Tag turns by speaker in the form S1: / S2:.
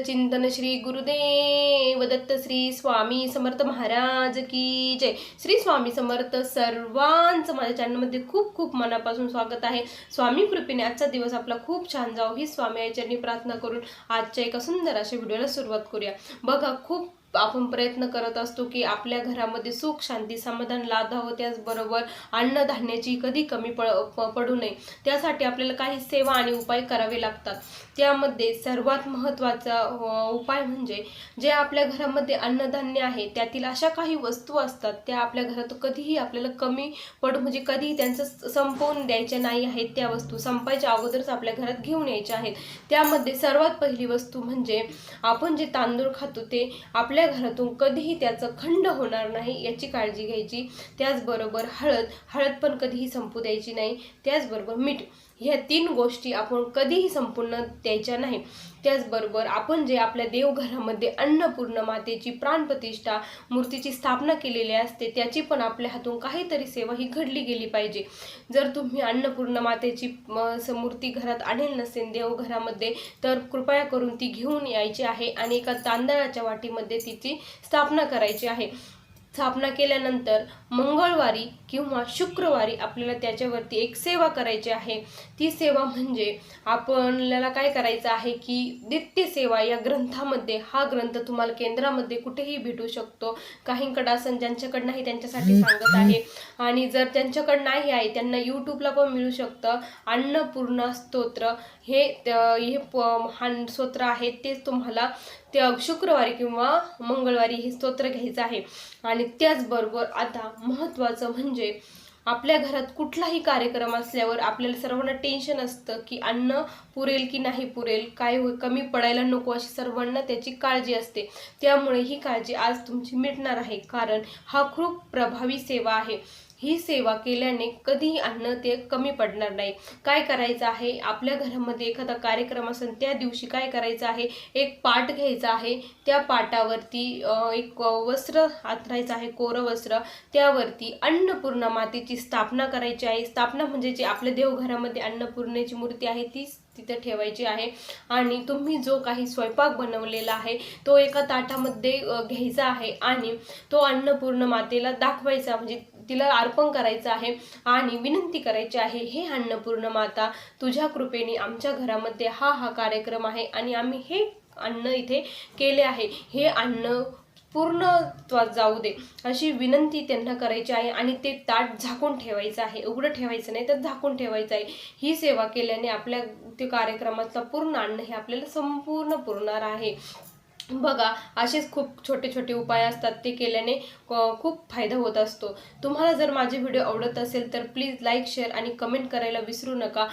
S1: चिंतन श्री गुरुदेव दत्त श्री स्वामी समर्थ महाराज की जय. श्री स्वामी समर्थ सर्वांचं माझ्या चॅनलमध्ये खूप खूप मनापासून स्वागत आहे. स्वामी कृपेने आजचा दिवस आपला खूप छान जाऊ ही स्वामी आईचरणी प्रार्थना करून आजच्या एका सुंदर अशा व्हिडिओला सुरुवात करूया. बघा खूप आपण प्रयत्न करत असतो की आपल्या घरामध्ये सुख शांती समाधान लाधावं त्याचबरोबर अन्नधान्याची कधी कमी पड प- पडू नये. त्यासाठी आपल्याला काही सेवा आणि उपाय करावे लागतात. त्यामध्ये सर्वात महत्त्वाचा उपाय म्हणजे जे आपल्या घरामध्ये अन्नधान्य आहे त्यातील अशा काही वस्तू असतात त्या आपल्या घरात कधीही आपल्याला कमी पडू म्हणजे कधीही त्यांचं संपवून द्यायच्या नाही आहेत त्या वस्तू संपायच्या अगोदरच आपल्या घरात घेऊन यायच्या आहेत. त्यामध्ये सर्वात पहिली वस्तू म्हणजे आपण जे तांदूळ खातो ते आपल्या घरातून कधीही त्याचं खंड होणार नाही याची काळजी घ्यायची. त्याचबरोबर हळद हळद पण कधीही संपू द्यायची नाही. त्याचबरोबर मीठ. ह्या तीन गोष्टी आपण कधीही संपूर्ण द्यायच्या नाही. त्याचबरोबर आपण जे आपल्या देवघरामध्ये अन्नपूर्ण मातेची प्राणप्रतिष्ठा मूर्तीची स्थापना केलेली असते त्याची पण आपल्या हातून काहीतरी सेवा ही घडली गेली पाहिजे. जर तुम्ही अन्नपूर्ण मातेची मूर्ती घरात आणेल नसेल देवघरामध्ये तर कृपया करून ती घेऊन यायची आहे आणि एका तांदळाच्या वाटीमध्ये तिची स्थापना करायची आहे. स्थापना केल्यानंतर मंगळवारी किंवा शुक्रवारी आपल्याला त्याच्यावरती एक सेवा करायची आहे. ती सेवा म्हणजे आपल्याला काय करायचं आहे की नित्य सेवा या ग्रंथामध्ये हा ग्रंथ तुम्हाला केंद्रामध्ये कुठेही भेटू शकतो. काहींकडं असन ज्यांच्याकडं नाही त्यांच्यासाठी सांगत आहे. आणि जर त्यांच्याकडं नाही आहे त्यांना यूट्यूबला पण मिळू शकतं. अन्नपूर्णा स्तोत्र हे हे हा स्तोत्र आहे. तेच तुम्हाला त्या शुक्रवारी किंवा मंगळवारी हे स्तोत्र घ्यायचं आहे. आणि त्याचबरोबर आता महत्त्वाचं म्हणजे आपल्या घरात कुठलाही कार्यक्रम असल्यावर आपल्याला सर्वांना टेन्शन असतं की अन्न पुरेल की नाही पुरेल काय होईल कमी पडायला नको अशी सर्वांना त्याची काळजी असते. त्यामुळे ही काळजी आज तुमची मिटणार आहे. कारण हा खूप प्रभावी सेवा आहे. ही सेवा केल्याने कधीही अन्न ते कमी पडणार नाही. काय करायचं आहे? आपल्या घरामध्ये एखादा कार्यक्रम असेल त्या दिवशी काय करायचं आहे? एक पाट घ्यायचा आहे. त्या पाटावरती एक वस्त्र आथरायचं आहे कोरं वस्त्र. त्यावरती अन्नपूर्णा मातेची स्थापना करायची आहे. स्थापना म्हणजे जे आपल्या देवघरामध्ये अन्नपूर्णेची मूर्ती आहे तीच तिथे ठेवायची आहे. आणि तुम्ही जो काही स्वयंपाक बनवलेला आहे तो एका ताटामध्ये घ्यायचा आहे आणि तो अन्नपूर्ण मातेला दाखवायचा. म्हणजे तिला अर्पण करायचं आहे आणि विनंती करायची आहे हे अन्नपूर्ण माता तुझ्या कृपेने आमच्या घरामध्ये हा हा कार्यक्रम आहे आणि आम्ही हे अन्न इथे केले आहे. हे अन्न पूर्णत्वात जाऊ दे. अशी विनंती त्यांना करायची आहे आणि ते ताट झाकून ठेवायचं आहे. उघडं ठेवायचं नाही तर झाकून ठेवायचं आहे. ही सेवा केल्याने आपल्या ते कार्यक्रमातलं पूर्ण अन्न हे आपल्याला संपूर्ण पुरणार आहे. बघा असेच खूप छोटे छोटे उपाय असतात ते केल्याने खूप फायदा होत असतो. तुम्हाला जर माझे व्हिडिओ आवडत असेल तर प्लीज लाईक शेअर आणि कमेंट करायला विसरू नका.